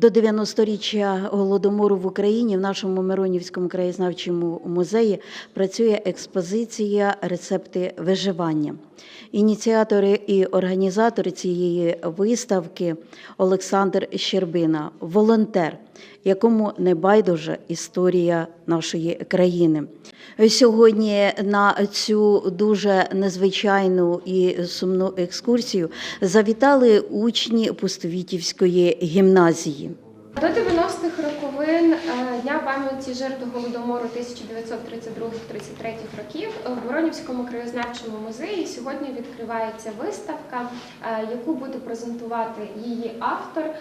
До 90-річчя голодомору в Україні в нашому Миронівському краєзнавчому музеї працює експозиція Рецепти виживання. Ініціатори і організатори цієї виставки Олександр Щербина, волонтер, якому не байдуже історія нашої країни. Сьогодні на цю дуже незвичайну і сумну екскурсію завітали учні Пустовітівської гімназії. До 90-х роковин е, Дня пам'яті жертв голодомору 1932-33 років в Воронівському краєзнавчому музеї сьогодні відкривається виставка, е, яку буде презентувати її автор е,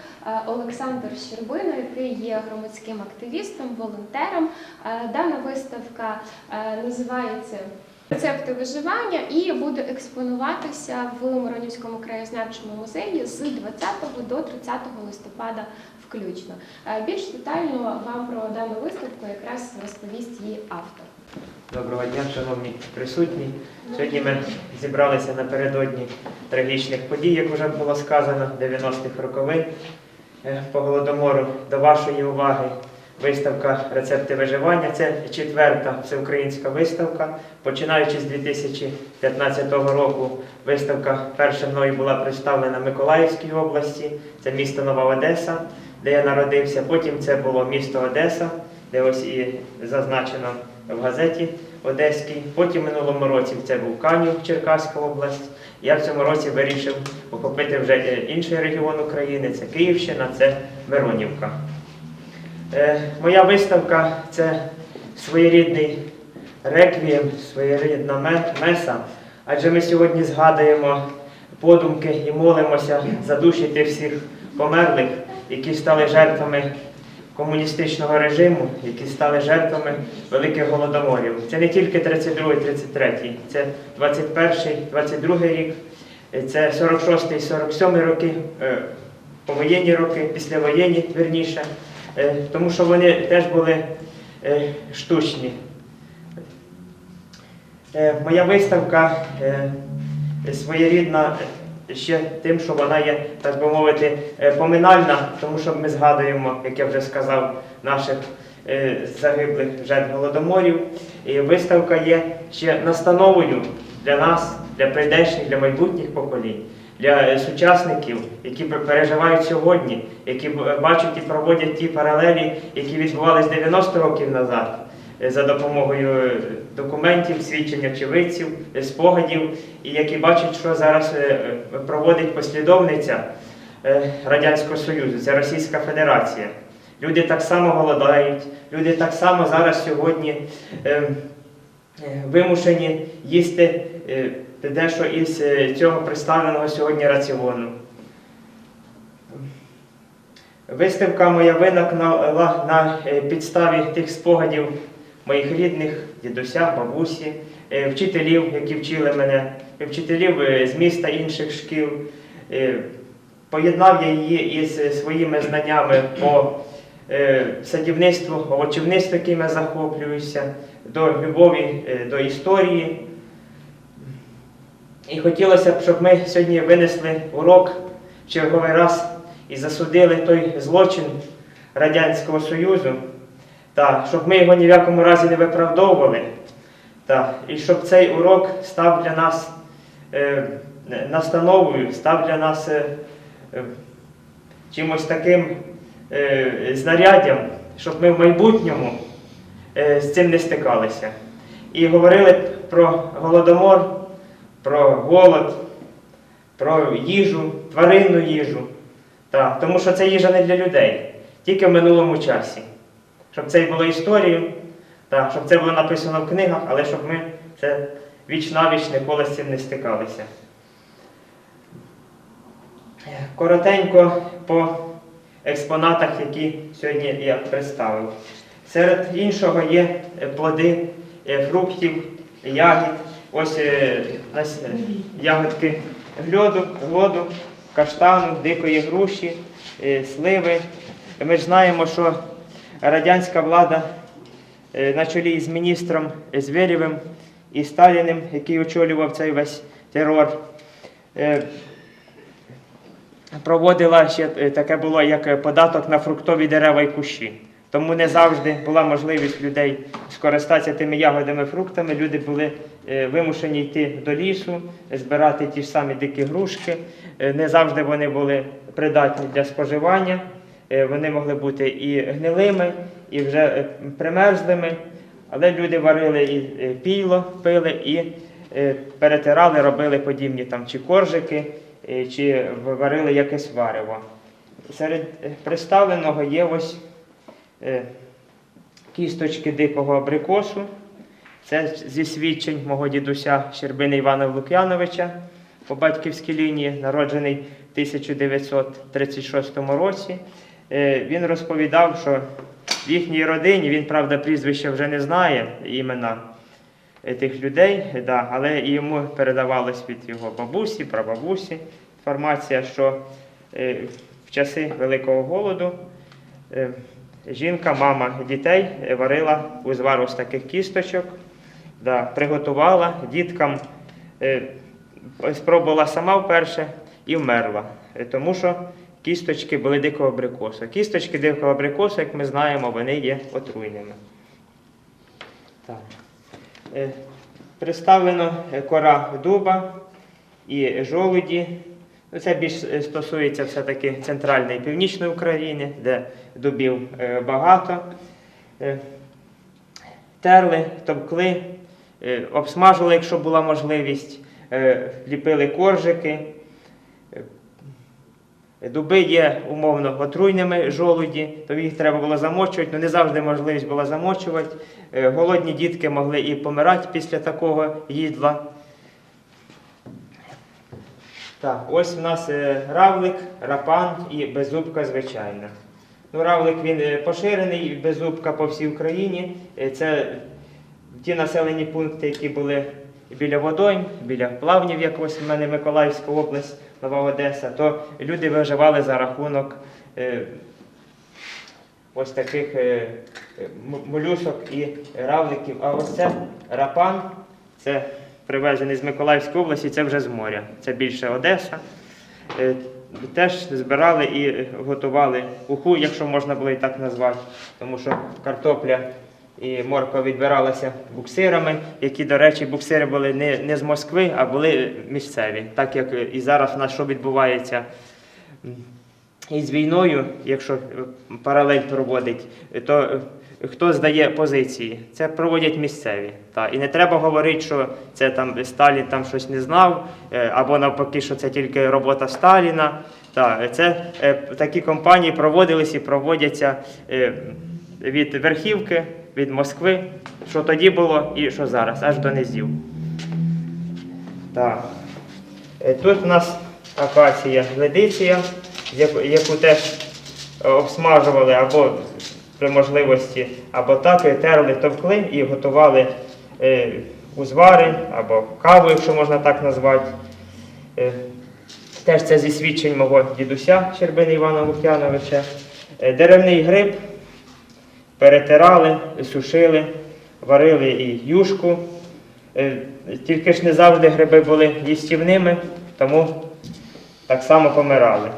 Олександр Щербина, який є громадським активістом, волонтером. Е, Дана виставка е, називається Рецепти виживання і буде експонуватися в Миронівському краєзнавчому музеї з 20 до 30 листопада включно. Е, Більш детально вам про дану виставку якраз розповість її автор. Доброго дня, шановні присутні. Сьогодні ми зібралися напередодні трагічних подій, як вже було сказано, 90-х роковин е, по голодомору. До вашої уваги виставка Рецепти виживання. Це четверта всеукраїнська виставка. Починаючи з 2015 року, виставка перша мною була представлена в Миколаївській області, це місто Нова Одеса, де я народився. Потім це було місто Одеса, де ось і зазначено в газеті Одеській. Потім минулому році це був Канів, Черкаська область. Я в цьому році вирішив охопити вже е, інший регіон України, це Київщина, це Миронівка. Е, Моя виставка це своєрідний реквієм, своєрідна меса, адже ми сьогодні згадуємо подумки і молимося за душі тих всіх померлих, які стали жертвами комуністичного режиму, які стали жертвами великих голодоморів. Це не тільки 32-33, це 21-22 рік, е, це 46-47 роки, е, повоєнні роки, післявоєнні, вірніше, е, тому що вони теж були е, штучні. Моя виставка своєрідна ще тим, що вона є, так би мовити, е, поминальна, тому що ми згадуємо, як я вже сказав, наших е, загиблих жертв голодоморів. І виставка є ще настановою для нас, для прийдешніх, для майбутніх поколінь. Для е, сучасників, які переживають сьогодні, які бачать і проводять ті паралелі, які відбувалися 90 років назад, за допомогою е, документів, свідчень очевидців, е, спогадів, і які бачать, що зараз е, е, проводить послідовниця е, Радянського Союзу, це Російська Федерація. Люди так само голодають, люди так само зараз сьогодні е, е, вимушені їсти е, дещо із е, цього представленого сьогодні раціону. Виставка моя виникла на е, підставі тих спогадів моїх рідних, дідуся, бабусі, е, вчителів, які вчили мене, е, вчителів е, з міста інших шкіл. Поєднав я її із своїми знаннями по садівництву, овочівництву, яким я захоплююся, до любові до історії. І хотілося б, щоб ми сьогодні винесли урок в черговий раз і засудили той злочин Радянського Союзу, та, щоб ми його ні в якому разі не виправдовували, та, і щоб цей урок став для нас е, настановою, став для нас е, е, чимось таким е, знаряддям, щоб ми в майбутньому е, з цим не стикалися. І говорили про голодомор, про голод, про їжу, тваринну їжу. Так, тому що це їжа не для людей, тільки в минулому часі. Щоб це і було історією, так, щоб це було написано в книгах, але щоб ми це віч навіч ніколи з цим не стикалися. Коротенько по експонатах, які сьогодні я представив. Серед іншого є е, плоди е, фруктів, ягід. Ось е, е, ягодки гльоду, глоду, каштану, дикої груші, е, сливи. Ми ж знаємо, що радянська влада е, на чолі з міністром Звєрєвим і Сталіним, який очолював цей весь терор, е, проводила ще е, таке було як податок на фруктові дерева і кущі. Тому не завжди була можливість людей скористатися тими ягодами, фруктами. Люди були вимушені йти до лісу, збирати ті ж самі дикі грушки. Не завжди вони були придатні для споживання. Е, Вони могли бути і гнилими, і вже е, примерзлими. Але люди варили і е, пійло, пили і перетирали, робили подібні там чи коржики, чи варили якесь варево. Серед представленого є ось кісточки дикого абрикосу. Це зі свідчень мого дідуся Щербини Івана Лук'яновича по батьківській лінії, народжений в 1936 році. Е, Він розповідав, що в їхній родині, він, правда, прізвища вже не знає імена е, тих людей, да, але йому передавалось від його бабусі, прабабусі інформація, що е, в часи Великого голоду жінка, мама дітей варила узвар з таких кісточок, да, приготувала діткам, спробувала сама вперше і вмерла. Тому що кісточки були дикого абрикосу. Кісточки дикого абрикосу, як ми знаємо, вони є отруйними. Так. Е, Представлено е, кора дуба і жолуді. Ну, Це більш е, стосується все-таки центральної і північної України, де дубів багато. Терли, товкли, е, обсмажили, якщо була можливість, ліпили коржики. Дуби є умовно отруйними жолуді, то їх треба було замочувати, але не завжди можливість була замочувати. Е, Голодні дітки могли і помирати після такого їдла. Так, ось у нас е, равлик, рапан і беззубка звичайна. Ну, равлик він е, поширений, беззубка по всій Україні. Це ті населені пункти, які були біля водойм, біля плавнів, як ось в мене Миколаївська область, Нова Одеса, то люди виживали за рахунок е, ось таких е, е, молюсок і равликів. А ось це рапан, це привезений з Миколаївської області, це вже з моря. Це більше Одеса. Теж збирали і готували уху, якщо можна було і так назвати, тому що картопля і морква відбиралася буксирами, які, до речі, буксири були не, не з Москви, а були місцеві. Так як і зараз у нас що відбувається м, із війною, якщо е, паралель проводить, то е, хто здає позиції? Це проводять місцеві. Та. І не треба говорити, що це там Сталін там щось не знав, е, або навпаки, що це тільки робота Сталіна. Та. Це такі компанії проводились і проводяться від верхівки, від Москви, що тоді було і що зараз, аж до низів. Так. Е, Тут у нас акація гледиція, яку, теж е, обсмажували або при можливості, або так терли, товкли і готували е, узвари або каву, якщо можна так назвати. Теж це зі свідчень мого дідуся Щербини Івана Лук'яновича. Деревний гриб перетирали, сушили, варили і юшку. Е, Тільки ж не завжди гриби були їстівними, тому так само помирали.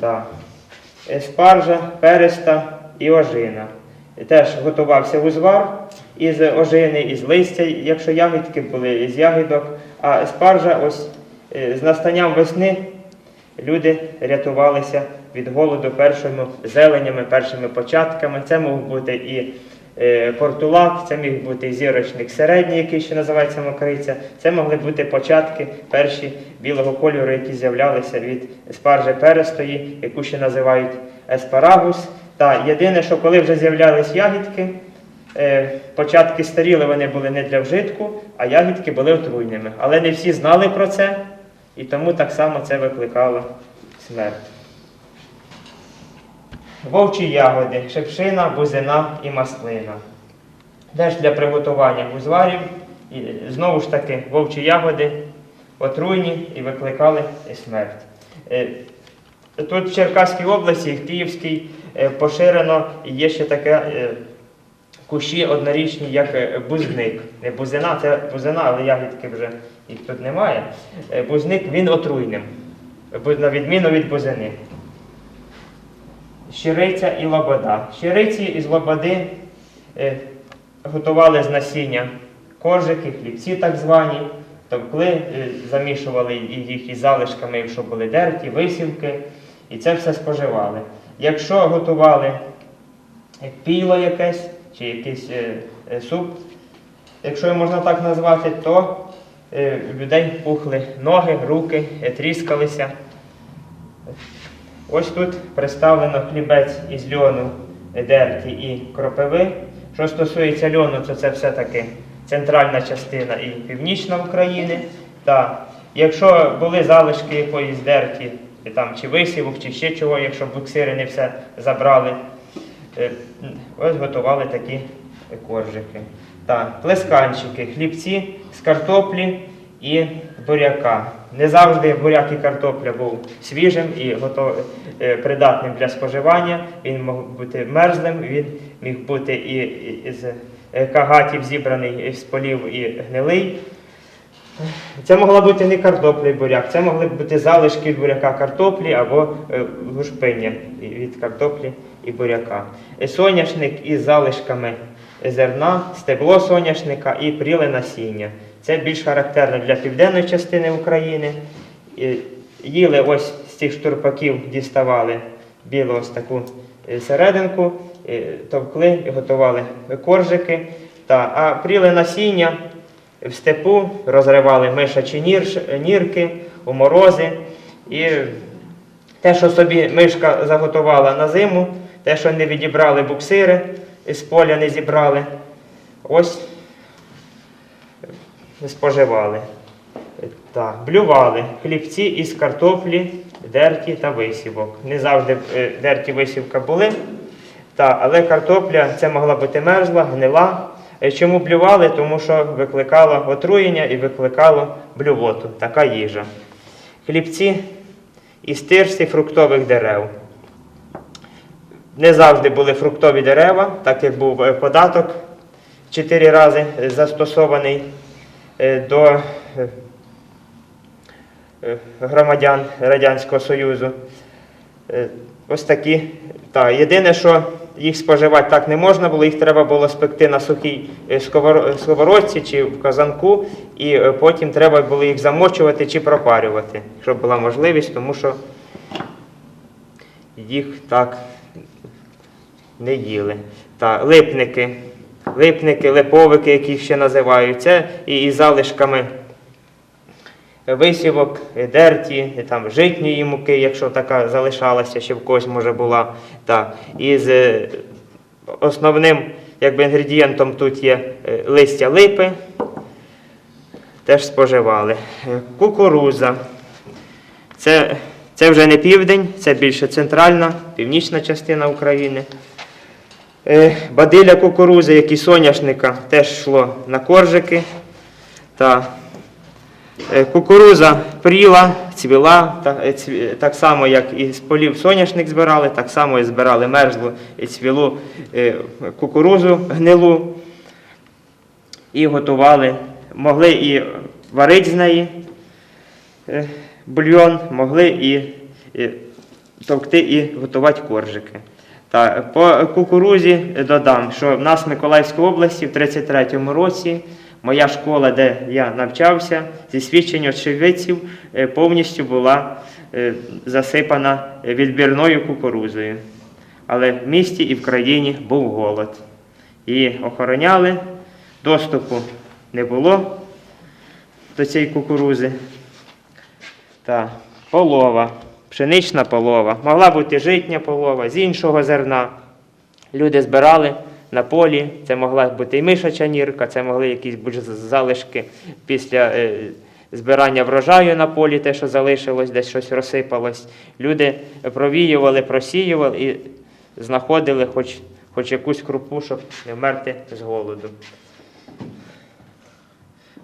Так. Спаржа, переста і ожина. Теж готувався узвар із ожини, із листя, якщо ягідки були, із ягідок. А спаржа, ось е, з настанням весни люди рятувалися від голоду першими зеленями, першими початками. Це мог бути і е, портулак, це міг бути і зірочник середній, який ще називається мокриця. Це могли бути початки перші білого кольору, які з'являлися від спаржі перестої, яку ще називають еспарагус. Та єдине, що коли вже з'являлись ягідки, е, початки старіли, вони були не для вжитку, а ягідки були отруйними. Але не всі знали про це, і тому так само це викликало смерть. Вовчі ягоди, шипшина, бузина і маслина. Теж для приготування узварів. І знову ж таки, вовчі ягоди отруйні і викликали смерть. Е, Тут в Черкаській області, в Київській, е, поширено є ще таке е, кущі однорічні, як бузник. Не бузина, це бузина, але ягідки вже їх тут немає. Бузник він отруйним. на відміну від бузини. Щириця і лобода. Щириці із лободи е, готували з насіння коржики, хлібці так звані, товкли, е, замішували їх із залишками, якщо були дерті, висівки, і це все споживали. Якщо готували е, піло якесь чи якийсь суп, якщо його можна так назвати, то людей пухли ноги, руки, тріскалися. Ось тут представлено хлібець із льону, дерті і кропиви. Що стосується льону, то це все-таки центральна частина і північна України. Та якщо були залишки якоїсь дерті, там, чи висівок, чи ще чого, якщо буксири не все забрали, е, ось готували такі коржики. Так, плесканчики, хлібці з картоплі і буряка. Не завжди буряк і картопля був свіжим і готов, е, придатним для споживання. Він мог бути мерзлим, він міг бути і, з е, кагатів зібраний з полів і гнилий. Це могла бути не картопля і буряк, це могли б бути залишки від буряка картоплі або е, лушпиння від картоплі і буряка. Соняшник із залишками зерна, стебло соняшника і пріле насіння. Це більш характерно для південної частини України. Їли ось з цих штурпаків, діставали білу ось таку е, серединку, е, товкли і готували коржики. Та, а пріле насіння в степу розривали мишачі нірки у морози. І те, що собі мишка заготувала на зиму, те, що не відібрали буксири, з поля не зібрали, ось споживали. Так, блювали хлібці із картоплі, дерті та висівок. Не завжди е, дерті висівка були, та, але картопля це могла бути мерзла, гнила. Е, Чому блювали? Тому що викликало отруєння і викликало блювоту, така їжа. Хлібці із тирси фруктових дерев. Не завжди були фруктові дерева, так як був е, податок чотири рази застосований до е, е, громадян Радянського Союзу. Е, Ось такі. Та, єдине, що їх споживати так не можна було, їх треба було спекти на сухій е, сковородці чи в казанку, і е, потім треба було їх замочувати чи пропарювати, щоб була можливість, тому що їх так не їли. Та, липники, липники, липовики, які ще називають, це і із залишками висівок, дерті, і там житньої муки, якщо така залишалася, ще в когось може була. Так. І з е, основним якби, інгредієнтом тут є е, листя липи, теж споживали. Е, Кукуруза. Це, це вже не південь, це більше центральна, північна частина України. Е, Бадиля кукурузи, як і соняшника, теж йшло на коржики. Та Е, Кукуруза пріла, цвіла, е, так само, як і з полів соняшник збирали, так само і збирали мерзлу і цвілу кукурузу гнилу і готували. Могли і варити з неї бульйон, могли і товкти і готувати коржики. Та, по кукурузі додам, що в нас в Миколаївській області в 33-му році моя школа, де я навчався, зі свідчень очевидців е, повністю була е, засипана відбірною кукурузою. Але в місті і в країні був голод. Її охороняли, доступу не було до цієї кукурузи. Та полова, пшенична полова, могла бути житня полова з іншого зерна. Люди збирали на полі, це могла бути і мишача нірка, це могли якісь залишки після е, збирання врожаю на полі, те, що залишилось, десь щось розсипалось. Люди провіювали, просіювали і знаходили хоч, хоч якусь крупу, щоб не вмерти з голоду.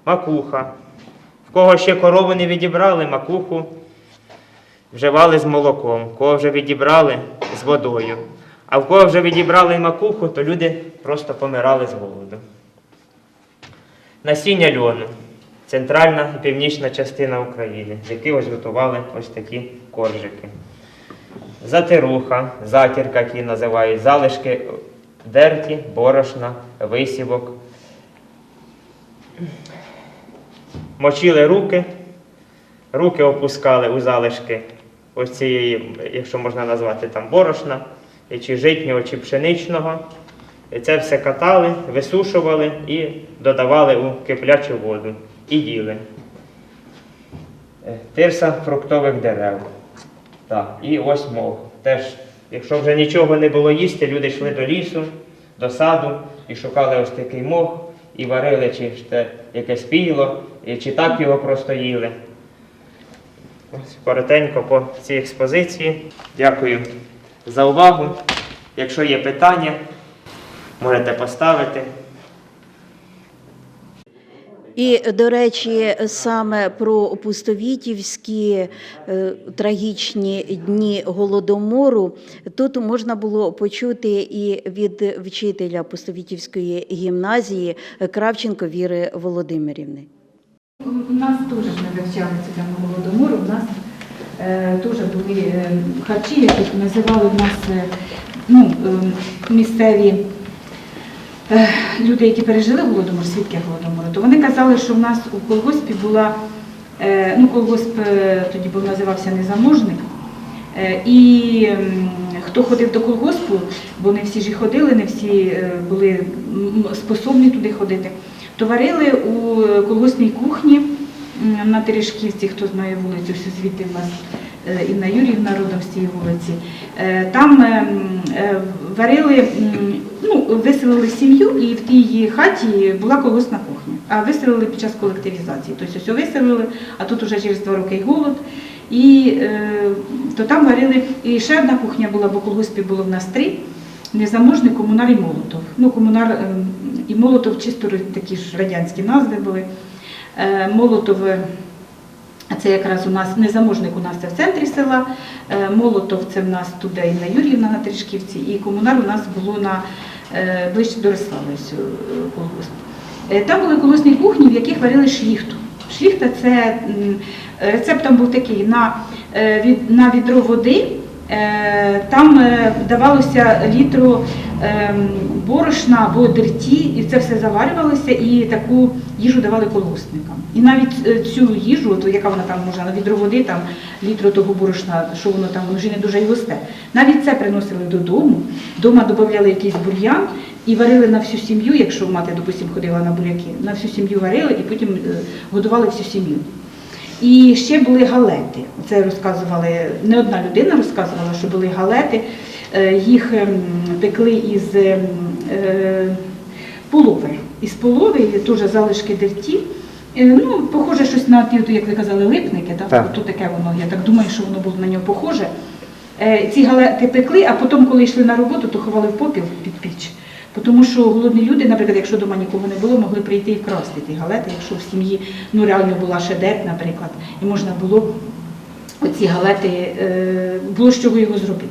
Макуха. В кого ще корову не відібрали, макуху вживали з молоком, кого вже відібрали з водою. А в кого вже відібрали макуху, то люди просто помирали з голоду. Насіння льону. центральна і північна частина України, з яких ось готували ось такі коржики. Затируха, затірка, які називають залишки дерті, борошна, висівок. Мочили руки, руки опускали у залишки ось цієї, якщо можна назвати там борошна, чи житнього, чи пшеничного. Це все катали, висушували і додавали у киплячу воду і їли. Е, Тирса фруктових дерев. Так, і ось мох. Теж, якщо вже нічого не було їсти, люди йшли до лісу, до саду і шукали ось такий мох, і варили, чи якесь піло, чи так його просто їли. Коротенько по цій експозиції. Дякую за увагу. Якщо є питання, можете поставити. І, до речі, саме про пустовітівські е, трагічні дні голодомору тут можна було почути і від вчителя Пустовітівської гімназії Кравченко Віри Володимирівни. У нас теж ми вивчали тему голодомору. У нас е, теж були е, харчі, яких називали нас е, ну, е, місцеві е, люди, які пережили голодомор, свідки голодомору, то вони казали, що в нас у колгоспі була, е, ну колгосп тоді був називався незаможник. І хто ходив до колгоспу, бо не всі ж ходили, не всі були способні туди ходити, то варили у е, колгоспній кухні на Терешківці, хто знає вулицю, все звідти в нас е, Інна Юрівна родом з цієї вулиці. Е, Там е, м, е, варили, ну, виселили сім'ю, і в тій хаті була колгоспна кухня. А виселили під час колективізації. Тобто ось виселили, а тут уже через два роки голод. І то там варили. І ще одна кухня була, бо колгоспі було в нас три. Незаможний комунар і Молотов. Ну, комунар е, і Молотов чисто такі ж радянські назви були. Е, Молотов е, це якраз у нас незаможник у нас це в центрі села. е, Молотов це в нас туди Інна Юрівна на Трішківці, і комунар у нас було на ближче до Рослави колгосп. Там були колосні кухні, в яких варили шліхту. Шліхта це м, рецепт там був такий на, на відро води. Е, Там е, давалося літру ем, борошна або дерті, і це все заварювалося, і таку їжу давали колгоспникам. І навіть е, цю їжу, от яка вона там може на відро води, там літру того борошна, що воно там воно вже не дуже й густе. Навіть це приносили додому. Дома додавали якийсь бур'ян і варили на всю сім'ю, якщо мати, допустимо, ходила на буряки, на всю сім'ю варили і потім е, годували всю сім'ю. І ще були галети. Це розказували, не одна людина розказувала, що були галети. Е, Їх ем, пекли із ем, е, полови. Із полови теж залишки дерті. Е, Ну, похоже, щось на ті, як ви казали, липники, так? Так. то таке воно, я так думаю, що воно було на нього похоже. Ці галети пекли, а потім, коли йшли на роботу, то ховали в попіл під піч. Тому що голодні люди, наприклад, якщо вдома нікого не було, могли прийти і вкрасти ті галети, якщо в сім'ї ну, реально була шедет, наприклад, і можна було оці галети, е, було з чого його зробити.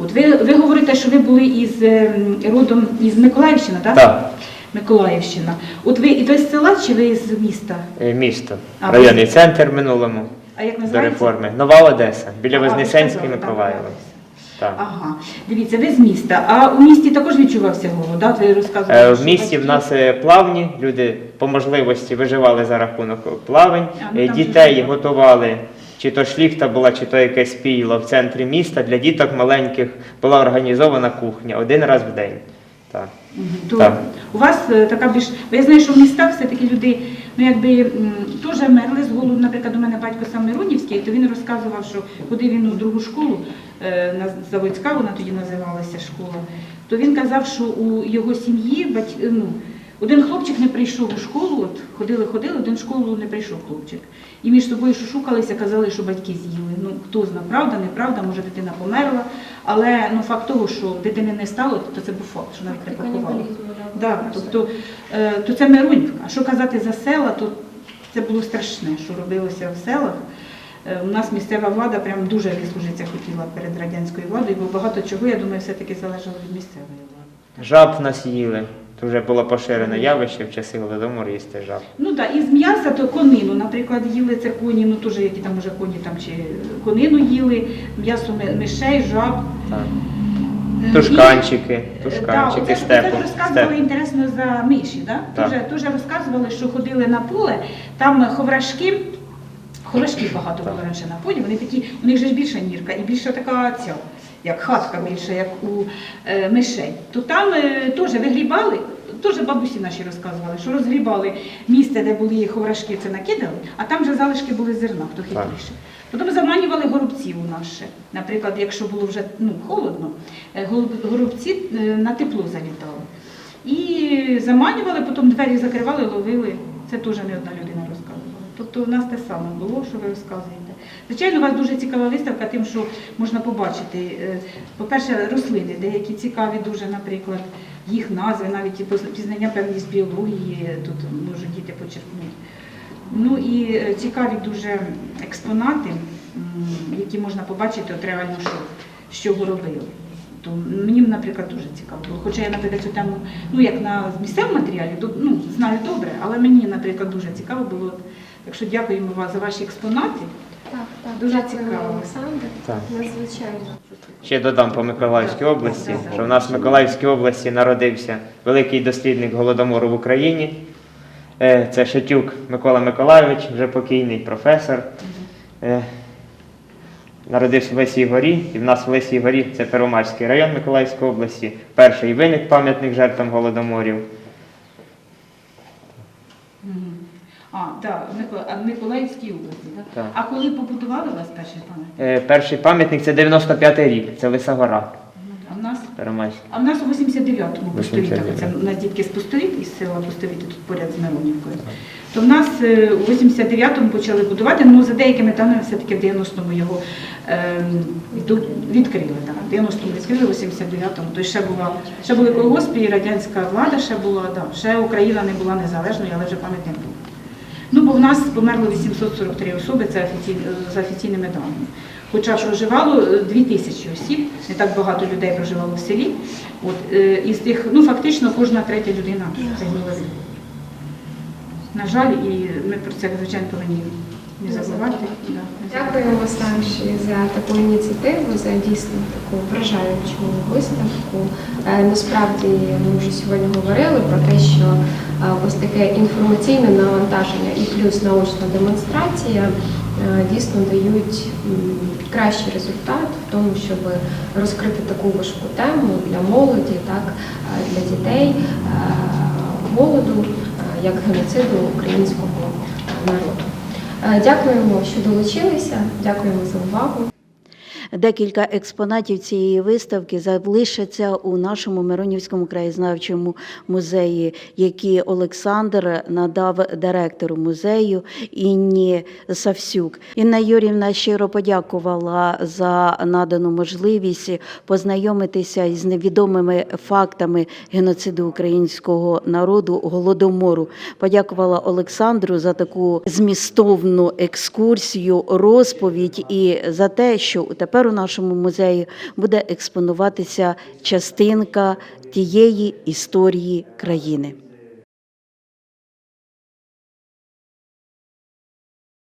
От ви, ви говорите, що ви були із ем, родом із Миколаївщини, так? Так, Миколаївщина. От ви і ви з села чи ви з міста? е, місто. А, Районний центр минулому А як до реформи. Нова Одеса, біля ви Вознесенської Миколаєва. Так. Ага, дивіться, ви з міста. А у місті також відчувався голод, так? Ви розказували. Е, В що місті в нас е, плавні, люди по можливості виживали за рахунок плавень. А, ну, Е, там Дітей готували, чи то шліхта була, чи то якесь пійло в центрі міста. Для діток маленьких була організована кухня один раз в день. Так. То Так. у вас е, така більш. Я знаю, що в містах все-таки люди ну, якби, теж мерли з голоду. Наприклад, у мене батько сам Миронівський, то він розказував, що ходив він у другу школу, е, на Заводська, вона тоді називалася школа, то він казав, що у його сім'ї е, ну, один хлопчик не прийшов у школу, от ходили, ходили, один в школу не прийшов хлопчик. І між собою шукалися, казали, що батьки з'їли. Ну хто зна, правда, неправда, може дитина померла. Але ну факт того, що дитини не стало, то це був факт, що навіть не поховали. Да, тобто, е, то це Миронівка. А що казати за села, то це було страшне, що робилося в селах. Е, У нас місцева влада прям дуже вислужитися хотіла перед радянською владою, бо багато чого, я думаю, все-таки залежало від місцевої влади. Жаб нас їли, Це вже було поширене явище в часи голодомору їсти жаб. Ну так, із м'яса то конину, наприклад, їли це коні, ну теж які там уже коні там чи конину їли, м'ясо ми- мишей, жаб. Так. Е, Тушканчики, і- тушканчики, Так, оце, степу. оце розказували інтересно за миші, да? Так. Дуже, дуже розказували, що ходили на поле, там ховрашки, ховрашків багато Так. було раніше на полі, вони такі, у них же ж більша нірка і більша така ця, як хатка більша, як у е, мишей. То там е, теж вигрібали, теж бабусі наші розказували, що розгрібали місце, де були ховрашки, це накидали, а там вже залишки були зерна, хто хитріше. Потім заманювали горобців у нас ще. Наприклад, якщо було вже ну, холодно, е, горобці е, на тепло залітали. І заманювали, потім двері закривали, ловили. Це теж не одна людина розказувала. Тобто у нас те саме було, що ви розказуєте. Звичайно, у вас дуже цікава виставка, тим, що можна побачити, е, по-перше, рослини, деякі цікаві дуже, наприклад, їх назви, навіть і пізнання певні з біології тут можуть діти почерпнути. Ну і е, цікаві дуже експонати, які можна побачити от реально, що, що робили. То мені, наприклад, дуже цікаво було. Хоча я, наприклад, цю тему, ну як на місцевому матеріалі, ну, знаю добре, але мені, наприклад, дуже цікаво було. Так що дякуємо вам за ваші експонати. Дуже цікаво. Олександр. Так. Надзвичайно. Ще додам по Миколаївській області, що в нас в Миколаївській області народився великий дослідник голодомору в Україні. Е, Це Шатюк Микола Миколайович, вже покійний професор. Е, Народився в Лисій Горі, і в нас в Лисій Горі це Первомайський район Миколаївської області. Перший виник пам'ятник жертвам голодоморів. А, так, в Миколаївській області. Так? Так. А коли побудували у вас перший пам'ятник? Е, Перший пам'ятник це 95-й рік, це Лиса Гора А в нас Первомайська. А в нас у 89-му Пустовіта, це у нас дітки з Пустовіт, із села Пустовіти, тут поряд з Миронівкою. То в нас е, у 89-му почали будувати, ну за деякими даними все-таки в 90-му його ем, відкрили. Так. В 90-му відкрили, в 89-му. То ще була ще були колгоспи, і радянська влада ще була, да, ще Україна не була незалежною, але вже пам'ятник був. Ну, бо в нас померло 843 особи, це офіційні, за офіційними даними. Хоча проживало е, 2000 осіб, не так багато людей проживало в селі. От, е, із тих, ну фактично кожна третя людина загинула. від- На жаль, і ми про це, звичайно, повинні не забувати. Дякуємо старші за таку ініціативу, за дійсно таку вражаючу виставку. Е, Насправді ми вже сьогодні говорили про те, що е, ось таке інформаційне навантаження і плюс наочна демонстрація е, дійсно дають кращий результат в тому, щоб розкрити таку важку тему для молоді, так для дітей, молоду, як геноциду українського народу. Е, Дякуємо, що долучилися. Дякуємо за увагу. Декілька експонатів цієї виставки залишаться у нашому Миронівському краєзнавчому музеї, які Олександр надав директору музею Інні Савсюк. Інна Юрівна щиро подякувала за надану можливість познайомитися із невідомими фактами геноциду українського народу голодомору. Подякувала Олександру за таку змістовну екскурсію, розповідь і за те, що тепер у нашому музеї буде експонуватися частинка тієї історії країни.